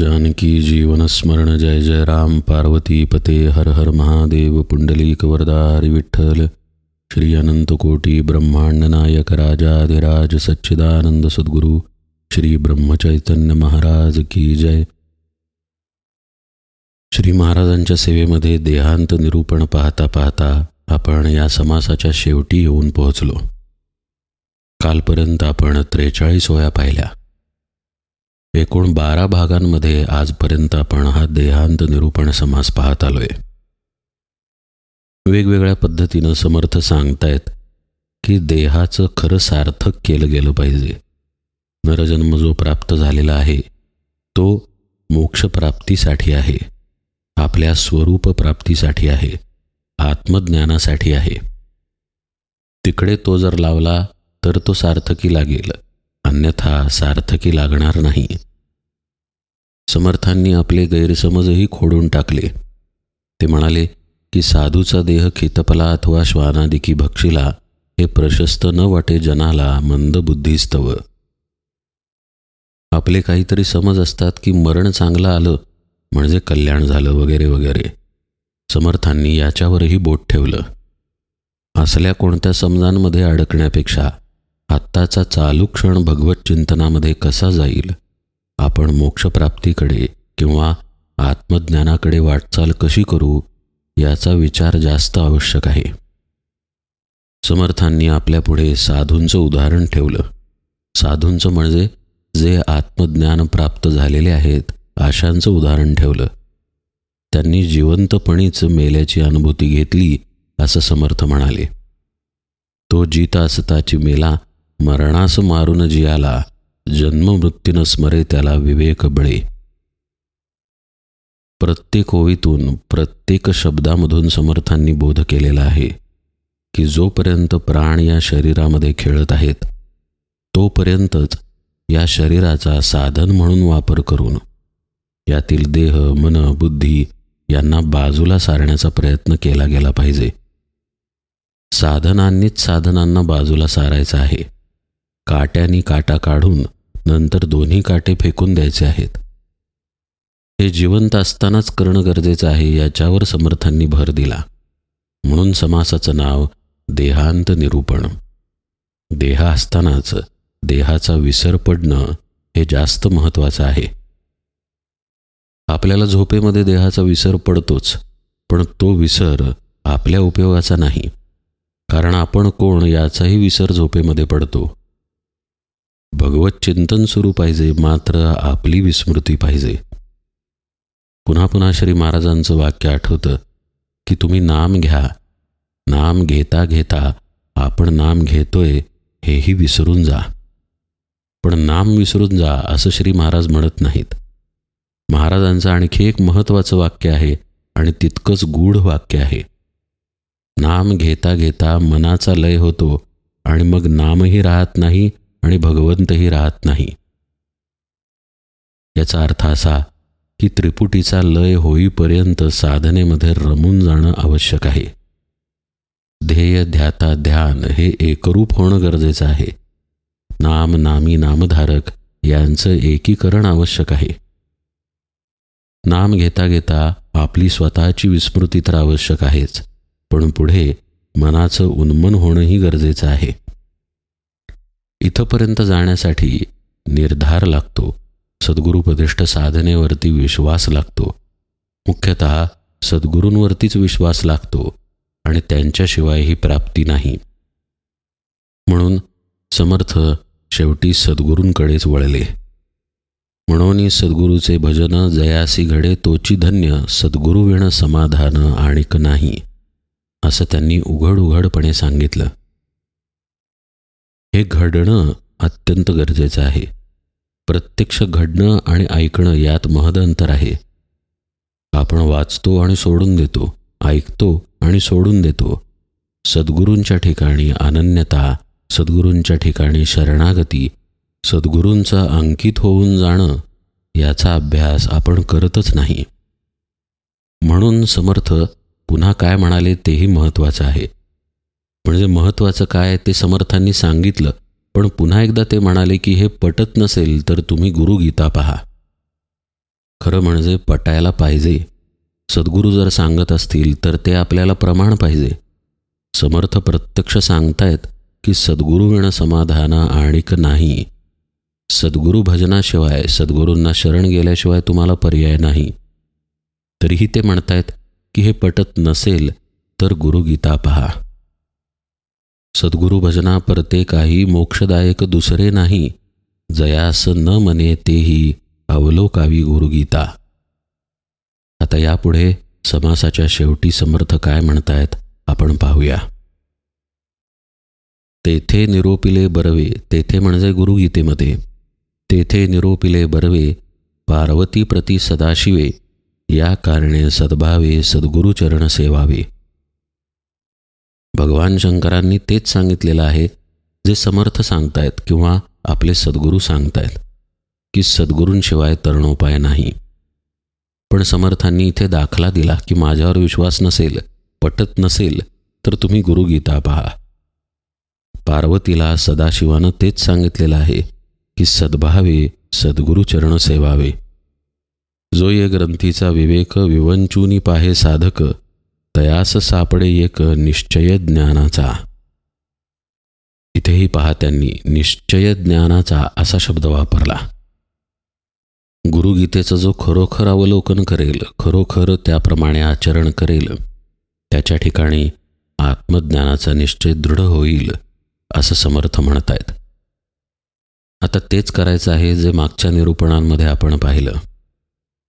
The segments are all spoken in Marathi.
जानकी जीवन स्मरण जय जय राम। पार्वती पते हर हर महादेव। पुंडलीक वरदारी विठ्ठल। श्री अनंत कोटी ब्रह्मांड नायक राजाधिराज सच्चिदानंद सद्गुरु। श्री ब्रह्मचैतन्य महाराज की जय। श्री महाराजांच्या सेवेमध्ये देहांत निरूपण पाहता पाहता आपण या समासाच्या शेवटी येऊन पोहोचलो. कालपर्यंत आपण त्रेचाळीस वया पाहिल्या. एकूण बारा भागांमध्ये आजपर्यंत आपण हा देहांत निरूपण समास पाहत आलोय. वेगवेगळ्या पद्धतीनं समर्थ सांगतायत की देहाचं खरं सार्थक केलं गेलं पाहिजे. नरजन्म जो प्राप्त झालेला आहे तो मोक्षप्राप्तीसाठी आहे. आपल्या स्वरूप प्राप्तीसाठी आहे. आत्मज्ञानासाठी आहे. तिकडे तो जर लावला तर तो सार्थकी लागेल. अन्यथा सार्थकी लागणार नाही. समर्थांनी आपले गैरसमजही खोडून टाकले. ते म्हणाले की साधूचा देह खितपला अथवा श्वानादिकी भक्षिला हे प्रशस्त न वाटे जनाला मंदबुद्धीस्तव आपले काहीतरी समज असतात की मरण चांगलं आलं म्हणजे कल्याण झालं वगैरे वगैरे. समर्थांनी याच्यावरही बोट ठेवलं. असल्या कोणत्या समजांमध्ये अडकण्यापेक्षा आत्ताचा चालू क्षण भगवत चिंतनामध्ये कसा जाईल? आपण मोक्षप्राप्तीकडे किंवा आत्मज्ञानाकडे वाटचाल कशी करू याचा विचार जास्त आवश्यक आहे. समर्थांनी आपल्यापुढे साधूंचं उदाहरण ठेवलं. साधूंचं म्हणजे जे आत्मज्ञान प्राप्त झालेले आहेत आशांचं उदाहरण ठेवलं. त्यांनी जिवंतपणीच मेल्याची अनुभूती घेतली असं समर्थ म्हणाले. तो जीता असताची मेला मरणास मारून जियाला जन्ममृत्यूनं स्मरे त्याला विवेक बळे. प्रत्येक ओवीतून प्रत्येक शब्दामधून समर्थांनी बोध केलेला आहे की जोपर्यंत प्राण या शरीरामध्ये खेळत आहेत तोपर्यंतच या शरीराचा साधन म्हणून वापर करून यातील देह मन बुद्धी यांना बाजूला सारण्याचा प्रयत्न केला गेला पाहिजे. साधनांनीच साधनांना बाजूला सारायचं आहे. काट्यानी काटा काढून नंतर दोन्ही काटे फेकून द्यायचे आहेत. हे जिवंत असतानाच करणं गरजेचं आहे याच्यावर समर्थांनी भर दिला. म्हणून समासाचं नाव देहांत निरूपण. देह असतानाच देहाचा विसर पडणं हे जास्त महत्त्वाचं आहे. आपल्याला झोपेमध्ये देहाचा विसर पडतोच पण तो विसर आपल्या उपयोगाचा नाही. कारण आपण कोण याचाही विसर झोपेमध्ये पडतो. भगवत चिंतन सुरू पाहिजे मात्र आपली विस्मृती पाहिजे. पुन्हा पुन्हा श्री महाराजांचं वाक्य आठवतं की तुम्ही नाम घ्या. नाम घेता घेता आपण नाम घेतोय हेही विसरून जा. पण नाम विसरून जा असं श्री महाराज म्हणत नाहीत. महाराजांचं आणखी एक महत्त्वाचं वाक्य आहे आणि तितकंच गूढ वाक्य आहे. नाम घेता घेता मनाचा लय होतो आणि मग नामही राहत नाही आणि भगवंतही राहत नाही. याचा अर्थ असा की त्रिपुटीचा लय होईपर्यंत साधनेमध्ये रमून जाणं आवश्यक आहे. ध्येय ध्याता ध्यान हे एकरूप होणं गरजेचं आहे. नाम नामी नामधारक यांचं एकीकरण आवश्यक आहे. नाम घेता घेता आपली स्वतःची विस्मृती तर आवश्यक आहेच पण पुढे मनाचं उन्मन होणंही गरजेचं आहे. इथंपर्यंत जाण्यासाठी निर्धार लागतो. सद्गुरुपदिष्ट साधनेवरती विश्वास लागतो. मुख्यतः सद्गुरूंवरतीच विश्वास लागतो आणि त्यांच्याशिवाय ही प्राप्ती नाही. म्हणून समर्थ शेवटी सद्गुरूंकडेच वळले. म्हणून सद्गुरूचे भजन जयासी घडे तोची धन्य सद्गुरुविण समाधान आणिक नाही असं त्यांनी उघड उघडपणे सांगितलं. हे घडणं अत्यंत गरजेचं आहे. प्रत्यक्ष घडणं आणि ऐकणं यात महद अंतर आहे. आपण वाचतो आणि सोडून देतो ऐकतो आणि सोडून देतो. सद्गुरूंच्या ठिकाणी अनन्यता सद्गुरूंच्या ठिकाणी शरणागती सद्गुरूंचं अंकित होऊन जाणं याचा अभ्यास आपण करतच नाही. म्हणून समर्थ पुन्हा काय म्हणाले तेही महत्त्वाचं आहे. म्हणजे महत्त्वाचं काय ते समर्थांनी सांगितलं. पण पुन्हा एकदा ते म्हणाले की हे पटत नसेल तर तुम्ही गुरुगीता पहा. खरं म्हणजे पटायला पाहिजे. सद्गुरू जर सांगत असतील तर ते आपल्याला प्रमाण पाहिजे. समर्थ प्रत्यक्ष सांगतायत की सद्गुरुविण समाधान आणिक नाही. सद्गुरू भजनाशिवाय सद्गुरूंना शरण गेल्याशिवाय तुम्हाला पर्याय नाही. तरीही ते म्हणतायत की हे पटत नसेल तर गुरुगीता पहा. सद्गुरु भजना परते काही मोक्षदायक दुसरे नाही. जयास न मने तेही अवलोकावी गुरुगीता. आता यापुढे समासाच्या शेवटी समर्थ काय म्हणतायत आपण पाहूया. तेथे निरोपिले बरवे तेथे म्हणजे गुरुगीतेमध्ये. तेथे निरोपिले बरवे पार्वती प्रती सदाशिवे या कारणे सद्भावे सद्गुरुचरण सेवावे भगवान शंकरांनी तेच सांगितलेलं आहे जे समर्थ सांगतायत किंवा आपले सद्गुरू सांगतायत की सद्गुरूंशिवाय तरणोपाय नाही. पण समर्थांनी इथे दाखला दिला की माझ्यावर विश्वास नसेल पटत नसेल तर तुम्ही गुरुगीता पहा. पार्वतीला सदाशिवानं तेच सांगितलेलं आहे की सद्भावे सद्गुरुचरण सेवावे. जो ये ग्रंथीचा विवेक विवंचूनी पाहे साधक तयास सापडे एक निश्चय ज्ञानाचा. इथेही पहा त्यांनी निश्चय ज्ञानाचा असा शब्द वापरला. गुरुगीतेचं जो खरोखर अवलोकन करेल खरोखर त्याप्रमाणे आचरण करेल त्याच्या ठिकाणी आत्मज्ञानाचा निश्चय दृढ होईल असं समर्थ म्हणतायत. आता तेच करायचं आहे जे मागच्या निरूपणांमध्ये आपण पाहिलं.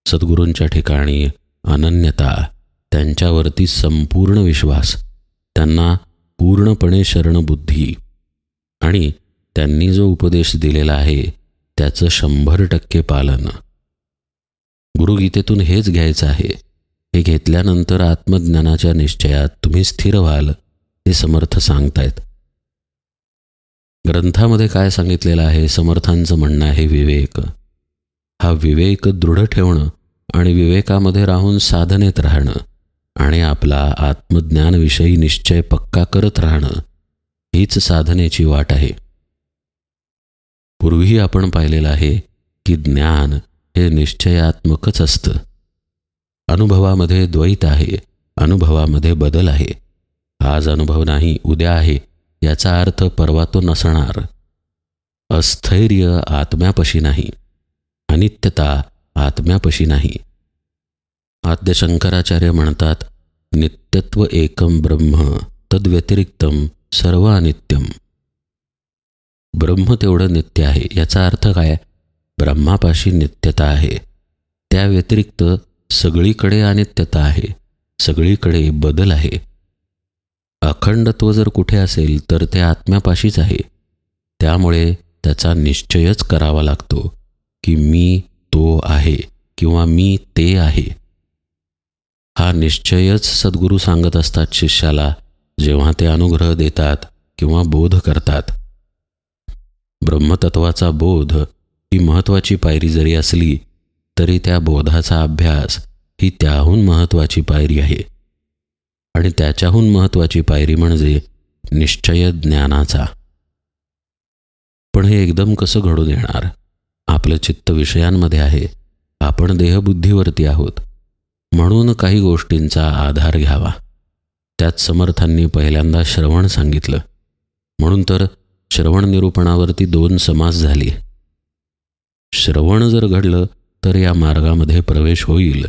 सद्गुरूंच्या ठिकाणी अनन्यता त्यांच्यावरती संपूर्ण विश्वास त्यांना पूर्णपणे शरणबुद्धी आणि त्यांनी जो उपदेश दिलेला आहे त्याचं शंभर टक्के पालन. गुरुगीतेतून हेच घ्यायचं आहे. हे घेतल्यानंतर आत्मज्ञानाच्या निश्चयात तुम्ही स्थिर व्हाल हे समर्थ सांगतायत. ग्रंथामध्ये काय सांगितलेलं आहे समर्थांचं म्हणणं आहे विवेक. हा विवेक दृढ ठेवणं आणि विवेकामध्ये राहून साधनेत राहणं. आणि आपला आत्मज्ञानविषयी निश्चय पक्का करत राहणं हीच साधनेची वाट आहे. पूर्वीही आपण पाहिलेलं आहे की ज्ञान हे निश्चयात्मकच असतं. अनुभवामध्ये द्वैत आहे अनुभवामध्ये बदल आहे. आज अनुभव नाही उद्या आहे याचा अर्थ परवा तो नसणार. अस्थैर्य आत्म्यापशी नाही अनित्यता आत्म्यापशी नाही. आद्य शंकराचार्य म्हणतात नित्यत्व एकम ब्रह्म तद्व्यतिरिक्तम सर्व अनित्यम ब्रह्म तेवढं नित्य आहे. याचा अर्थ काय? ब्रह्मापाशी नित्यता आहे. त्या व्यतिरिक्त सगळीकडे अनित्यता आहे. सगळीकडे बदल आहे. अखंडत्व जर कुठे असेल तर ते आत्म्यापाशीच आहे. त्यामुळे त्याचा निश्चयच करावा लागतो की मी तो आहे किंवा मी ते आहे. हा निश्चयच सद्गुरू सांगत असतात शिष्याला जेव्हा ते अनुग्रह देतात किंवा बोध करतात. ब्रह्मतत्वाचा बोध ही महत्त्वाची पायरी जरी असली तरी त्या बोधाचा अभ्यास ही त्याहून महत्त्वाची पायरी आहे. आणि त्याच्याहून महत्त्वाची पायरी म्हणजे निश्चय ज्ञानाचा. पण हे एकदम कसं घडून येणार आपलं चित्त विषयांमध्ये आहे. आपण देहबुद्धीवरती आहोत. म्हणून काही गोष्टींचा आधार घ्यावा. त्यात समर्थांनी पहिल्यांदा श्रवण सांगितलं. म्हणून तर श्रवण निरूपणावरती दोन समास झाली. श्रवण जर घडलं तर या मार्गामध्ये प्रवेश होईल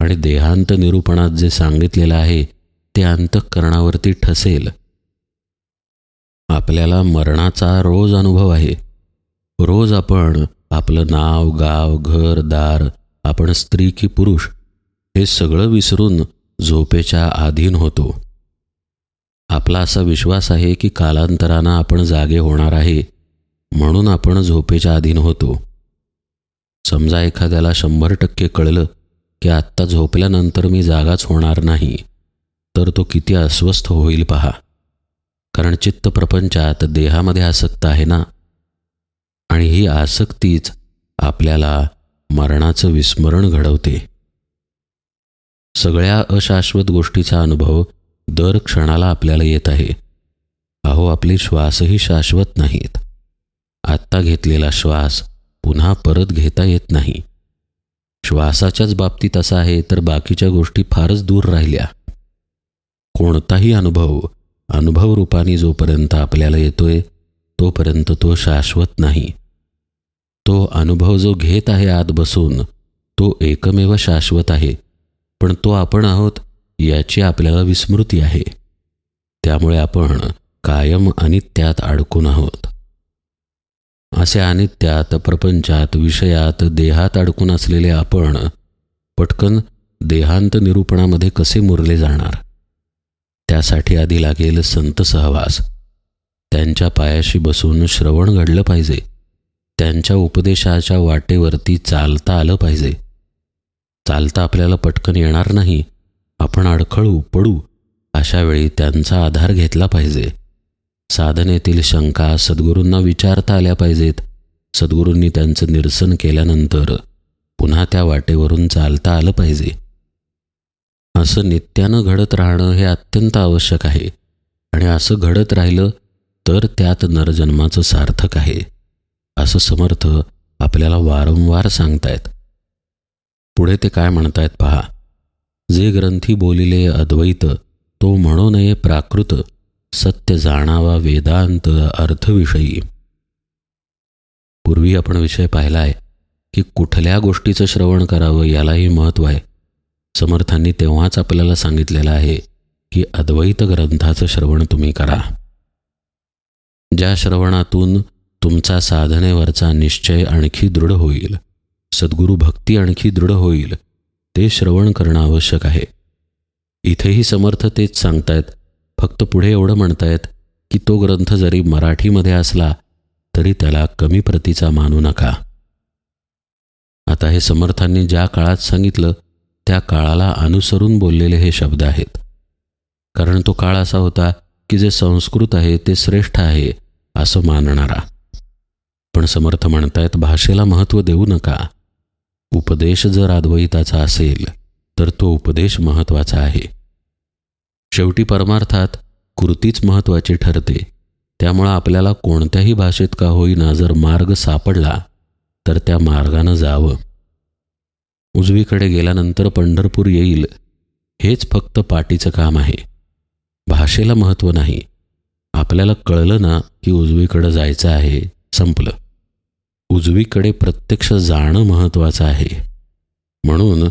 आणि देहांत निरूपणात जे सांगितलेलं आहे ते अंतःकरणावरती ठसेल. आपल्याला मरणाचा रोज अनुभव आहे. रोज आपण आपलं नाव गाव घर दार आपण स्त्री की पुरुष हे सगळं विसरून झोपेच्या अधीन होतो. आपला असा विश्वास आहे की कालांतरानं आपण जागे होणार आहे म्हणून आपण झोपेच्या अधीन होतो. समजा एखाद्याला शंभर टक्के कळलं की आत्ता झोपल्यानंतर मी जागाच होणार नाही तर तो किती अस्वस्थ होईल पहा. कारण चित्तप्रपंचात देहामध्ये आसक्त आहे ना? आणि ही आसक्तीच आपल्याला मरणाचं विस्मरण घडवते. सगळ्या अशाश्वत गोष्टीचा अनुभव दर क्षणाला आपल्याला येत आहे. अहो आपले श्वासही शाश्वत नाहीत. आत्ता घेतलेला श्वास पुन्हा परत घेता येत नाही. श्वासाच्याच बाबतीत असं आहे तर बाकीच्या गोष्टी फारच दूर राहिल्या. कोणताही अनुभव अनुभव रूपाने जोपर्यंत आपल्याला येतोय तोपर्यंत तो शाश्वत नाही. तो अनुभव जो घेत आहे आत बसून तो एकमेव शाश्वत आहे. पण तो आपण आहोत याची आपल्याला विस्मृती आहे. त्यामुळे आपण कायम अनित्यात अडकून आहोत. असे अनित्यात प्रपंचात विषयात देहात अडकून असलेले आपण पटकन देहांत निरूपणामध्ये कसे मुरले जाणार? त्यासाठी आधी लागेल संत सहवास. त्यांच्या पायाशी बसून श्रवण घडलं पाहिजे. त्यांच्या उपदेशाच्या वाटेवरती चालता आलं पाहिजे. चालता आपल्याला पटकन येणार नाही. आपण अडखळू पडू अशा वेळी त्यांचा आधार घेतला पाहिजे. साधनेतील शंका सद्गुरूंना विचारता आल्या पाहिजेत. सद्गुरूंनी त्यांचं निरसन केल्यानंतर पुन्हा त्या वाटेवरून चालता आलं पाहिजे. असं नित्यानं घडत राहणं हे अत्यंत आवश्यक आहे. आणि असं घडत राहिलं तर त्यात नरजन्माचं सार्थक आहे. असं समर्थ आपल्याला वारंवार सांगतायत. पुढे ते काय म्हणतायत पहा. जे ग्रंथी बोलिले अद्वैत तो म्हणू नये प्राकृत सत्य जाणावा वेदांत अर्थविषयी. पूर्वी आपण विषय पाहिला आहे की कुठल्या गोष्टीचं श्रवण करावं यालाही महत्त्व आहे. समर्थांनी तेव्हाच आपल्याला सांगितलेलं आहे की अद्वैत ग्रंथाचं श्रवण तुम्ही करा. ज्या श्रवणातून तुमचा साधनेवरचा निश्चय आणखी दृढ होईल. सद्गुरू भक्ती आणखी दृढ होईल ते श्रवण करणं आवश्यक आहे. इथेही समर्थ तेच सांगतायत फक्त पुढे एवढं म्हणतायत की तो ग्रंथ जरी मराठीमध्ये असला तरी त्याला कमी प्रतीचा मानू नका. आता हे समर्थांनी ज्या काळात सांगितलं त्या काळाला अनुसरून बोललेले हे शब्द आहेत. कारण तो काळ असा होता की जे संस्कृत आहे ते श्रेष्ठ आहे असं मानणारा. पण समर्थ म्हणतायत भाषेला महत्त्व देऊ नका. उपदेश जर अद्वैताचा असेल तर तो उपदेश महत्त्वाचा आहे. शेवटी परमार्थात कृतीच महत्त्वाची ठरते. त्यामुळं आपल्याला कोणत्याही भाषेत का होईना जर मार्ग सापडला तर त्या मार्गानं जावं. उजवीकडे गेल्यानंतर पंढरपूर येईल हेच फक्त पाटीचं काम आहे. भाषेला महत्त्व नाही. आपल्याला कळलं ना की उजवीकडं जायचं आहे संपलं. उजवीकडे प्रत्यक्ष जाणं महत्त्वाचं आहे. म्हणून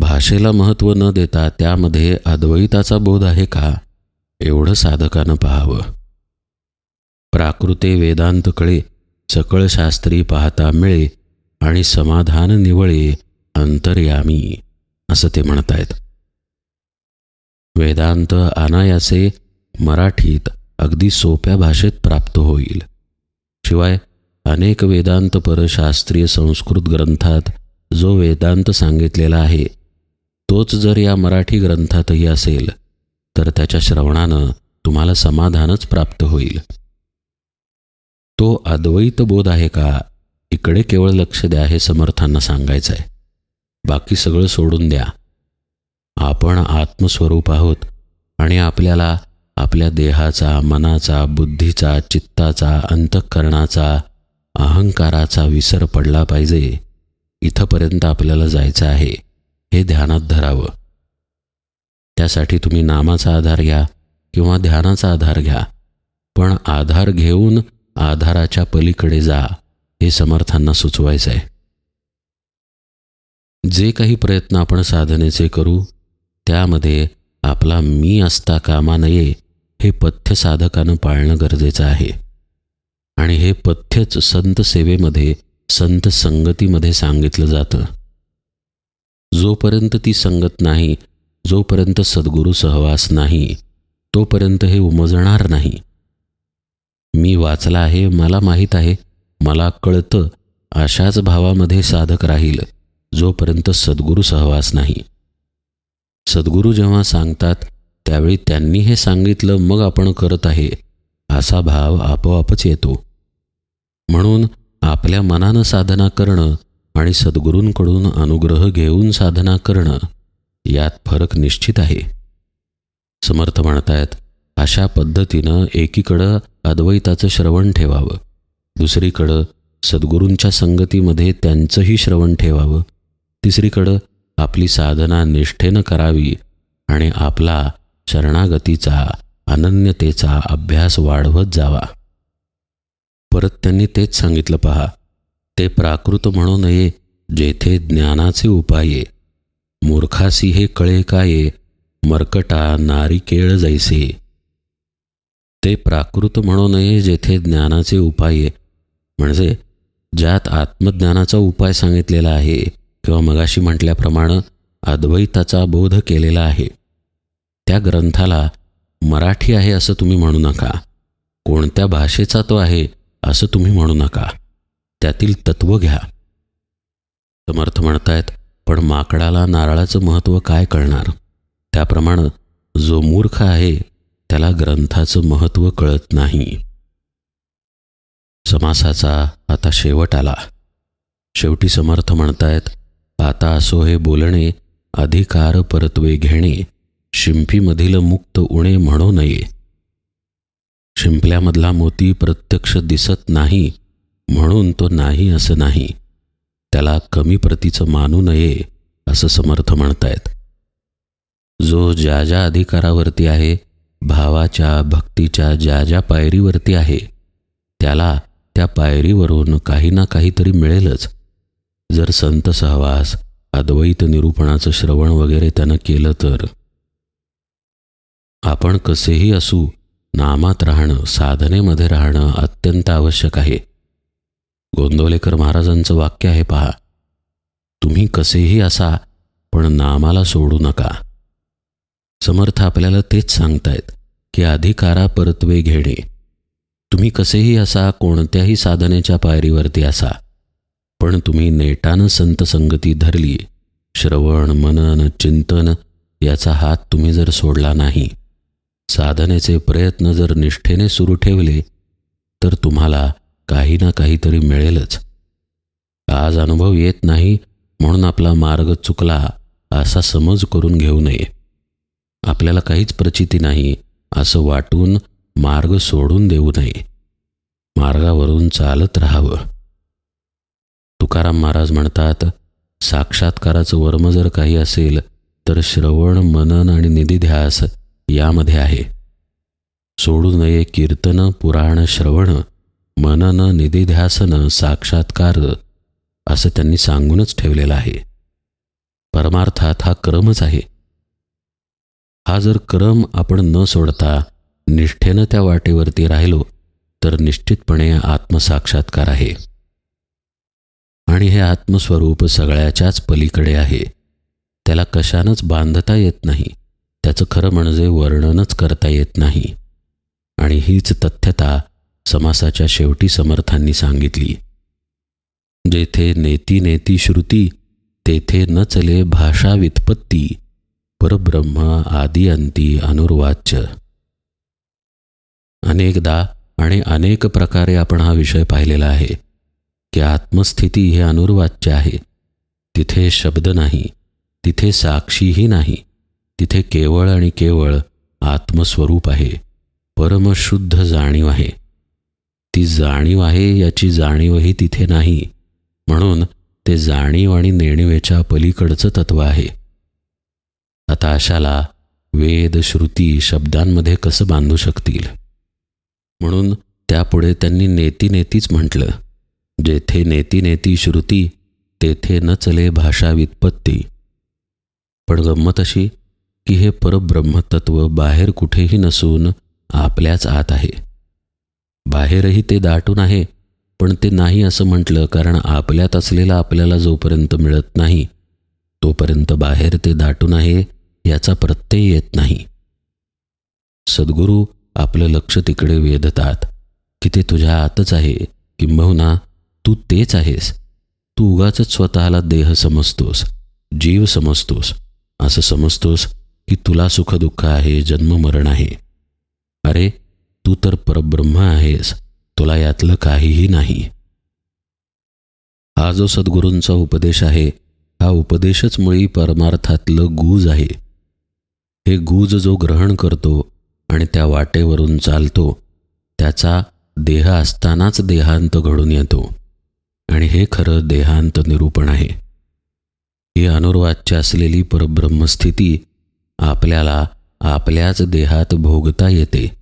भाषेला महत्त्व न देता त्यामध्ये अद्वैताचा बोध आहे का? एवढं साधकानं पाहावं. प्राकृते वेदांत कळे सकळ शास्त्री पाहता मिळे आणि समाधान निवळे अंतर्यामी असं ते म्हणतायत. वेदांत अनायासे मराठीत अगदी सोप्या भाषेत प्राप्त होईल. शिवाय अनेक वेदांतपर शास्त्रीय संस्कृत ग्रंथात जो वेदांत सांगितलेला आहे तोच जर या मराठी ग्रंथातही असेल तर त्याच्या श्रवणानं तुम्हाला समाधानच प्राप्त होईल. तो अद्वैत बोध आहे का? इकडे केवळ लक्ष द्या हे समर्थांना सांगायचं आहे बाकी सगळं सोडून द्या. आपण आत्मस्वरूप आहोत आणि आपल्याला आपल्या देहाचा मनाचा बुद्धीचा चित्ताचा अंतःकरणाचा अहंकाराचा विसर पडला पाहिजे. इथंपर्यंत आपल्याला जायचं आहे. हे ध्यानात धरावं. त्यासाठी तुम्ही नामाचा आधार घ्या किंवा ध्यानाचा आधार घ्या. पण आधार घेऊन आधाराच्या पलीकडे जा हे समर्थांना सुचवायचं आहे जे काही प्रयत्न आपण साधनेचे करू त्यामध्ये आपला मी असता कामा नये हे पथ्य साधकानं पाळणं गरजेचं आहे. आणि हे पथ्यच संत सेवेमध्ये संत संगतीमध्ये सांगितलं जातं. जोपर्यंत ती संगत नाही जोपर्यंत सद्गुरू सहवास नाही तोपर्यंत हे उमजणार नाही. मी वाचला आहे मला माहीत आहे मला कळतं अशाच भावामध्ये साधक राहील जोपर्यंत सद्गुरू सहवास नाही. सद्गुरू जेव्हा सांगतात त्यावेळी त्यांनी हे सांगितलं मग आपण करत आहे असा भाव आपोआपच येतो. म्हणून आपल्या मनानं साधना करणं आणि सद्गुरूंकडून अनुग्रह घेऊन साधना करणं यात फरक निश्चित आहे. समर्थ म्हणतायत अशा पद्धतीनं एकीकडं अद्वैताचं श्रवण ठेवावं दुसरीकडं सद्गुरूंच्या संगतीमध्ये त्यांचंही श्रवण ठेवावं तिसरीकडं आपली साधना निष्ठेनं करावी आणि आपला शरणागतीचा अनन्यतेचा अभ्यास वाढवत जावा. परत त्यांनी तेच सांगितलं पहा. ते प्राकृत म्हणू नये जेथे ज्ञानाचे उपाये. मूर्खासी हे कळे काये मर्कटा नारिकेळ जैसे. ते प्राकृत म्हणू नये जेथे ज्ञानाचे उपाये. म्हणजे ज्यात आत्मज्ञानाचा उपाय सांगितलेला आहे किंवा मगाशी म्हटल्याप्रमाणे अद्वैताचा बोध केलेला आहे. त्या ग्रंथाला मराठी आहे असं तुम्ही म्हणू नका. कोणत्या भाषेचा तो आहे असं तुम्ही म्हणू नका. त्यातील तत्व घ्या. समर्थ म्हणतायत पण माकडाला नारळाचं महत्त्व काय कळणार? त्याप्रमाणे जो मूर्ख आहे त्याला ग्रंथाचं महत्त्व कळत नाही. समासाचा आता शेवट आला. शेवटी समर्थ म्हणतायत आता असो हे बोलणे अधिकार परत्वे घेणे शिंपीमधील मुक्त उणे म्हणू नये. शिंपल्यामधला मोती प्रत्यक्ष दिसत नाही म्हणून तो नाही असं नाही. त्याला कमी प्रतीचं मानू नये असं समर्थ म्हणतायत. जो ज्या ज्या अधिकारावरती आहे भावाच्या भक्तीच्या ज्या ज्या पायरीवरती आहे त्याला त्या पायरीवरून काही ना काहीतरी मिळेलच. जर संत सहवास अद्वैत निरूपणाचं श्रवण वगैरे त्यानं केलं तर. आपण कसेही असू नामात राहणं साधनेमध्ये राहणं अत्यंत आवश्यक आहे. गोंदवलेकर महाराजांचं वाक्य आहे पहा तुम्ही कसेही असा पण नामाला सोडू नका. समर्थ आपल्याला तेच सांगतायत की अधिकारा परत्वे घेणे. तुम्ही कसेही असा कोणत्याही साधनेच्या पायरीवरती असा पण तुम्ही नेटानं संत संगती धरली श्रवण मनन चिंतन याचा हात तुम्ही जर सोडला नाही साधनेचे प्रयत्न जर निष्ठेने सुरू ठेवले तर तुम्हाला काही ना काहीतरी मिळेलच. आज अनुभव येत नाही म्हणून आपला मार्ग चुकला असा समज करून घेऊ नये. आपल्याला काहीच प्रचिती नाही असं वाटून मार्ग सोडून देऊ नये. मार्गावरून चालत राहावं. तुकाराम महाराज म्हणतात साक्षात्काराचं वर्म जर काही असेल तर श्रवण मनन आणि निधिध्यास यामध्ये आहे. सोडू नये कीर्तन पुराण श्रवण मनन निधिध्यासन साक्षात्कार असं त्यांनी सांगूनच ठेवलेलं आहे. परमार्थात हा क्रमच आहे. हा जर क्रम आपण न सोडता निष्ठेनं त्या वाटेवरती राहिलो तर निश्चितपणे आत्मसाक्षात्कार आहे. आणि हे आत्मस्वरूप सगळ्याच्याच पलीकडे आहे. त्याला कशानंच बांधता येत नाही. त्याचं खरं म्हणजे वर्णनच करता येत नाही. आणि हीच तथ्यता समासाच्या शेवटी समर्थांनी सांगितली. जेथे नेती नेती श्रुती तेथे न चले भाषा व्युत्पत्ती परब्रह्म आदी अंती अनुर्वाच्य. अनेकदा आणि अनेक प्रकारे आपण हा विषय पाहिलेला आहे की आत्मस्थिती हे अनुर्वाच्य आहे. तिथे शब्द नाही तिथे साक्षीही नाही तिथे केवळ आणि केवळ आत्मस्वरूप आहे परमशुद्ध जाणीव आहे. ती जाणीव आहे याची जाणीवही तिथे नाही म्हणून ते जाणीव आणि नेणिवेच्या पलीकडचं तत्व आहे. आता अशाला वेद श्रुती शब्दांमध्ये कसं बांधू शकतील? म्हणून त्यापुढे त्यांनी नेती नेतीच म्हटलं जेथे नेती नेती श्रुती तेथे न चले भाषा व्युत्पत्ती. पण गंमत अशी की हे परब्रह्मतत्व बाहेर कुठेही नसून आपल्याच आत आहे. बाहेरही ते दाटून आहे पण ते नाही असं म्हटलं कारण आपल्यात असलेला आपल्याला जोपर्यंत मिळत नाही तोपर्यंत बाहेर ते दाटून आहे याचा प्रत्यय येत नाही. सद्गुरू आपलं लक्ष तिकडे वेधतात की ते तुझ्या आतच आहे किंबहुना तू तेच आहेस. तू उगाच स्वतःला देह समजतोस जीव समजतोस असं समजतोस की तुला सुखदुःख आहे जन्ममरण आहे. अरे तू तर परब्रह्म आहेस तुला यातलं काहीही नाही. हा जो सद्गुरूंचा उपदेश आहे हा उपदेशच मुळी परमार्थातलं गूज आहे. हे गूज जो ग्रहण करतो आणि त्या वाटेवरून चालतो त्याचा देह असतानाच देहांत घडून येतो. आणि हे खरं देहांत निरूपण आहे. ही अनुर्वाच्य असलेली परब्रह्मस्थिती आपल्याला आपल्याच देहात भोगता येते.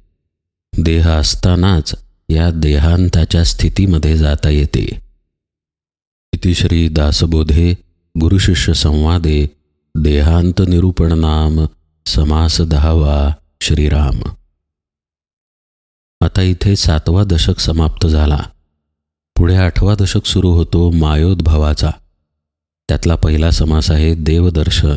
देह असतानाच या देहांताच्या स्थितीमध्ये जाता येते. इति श्री दासबोधे गुरुशिष्य संवादे देहांत निरूपण नाम समास दहावा श्रीराम. आता इथे सातवा दशक समाप्त झाला. पुढे आठवा दशक सुरू होतो मायोद्भवाचा. त्यातला पहिला समास आहे देवदर्शन.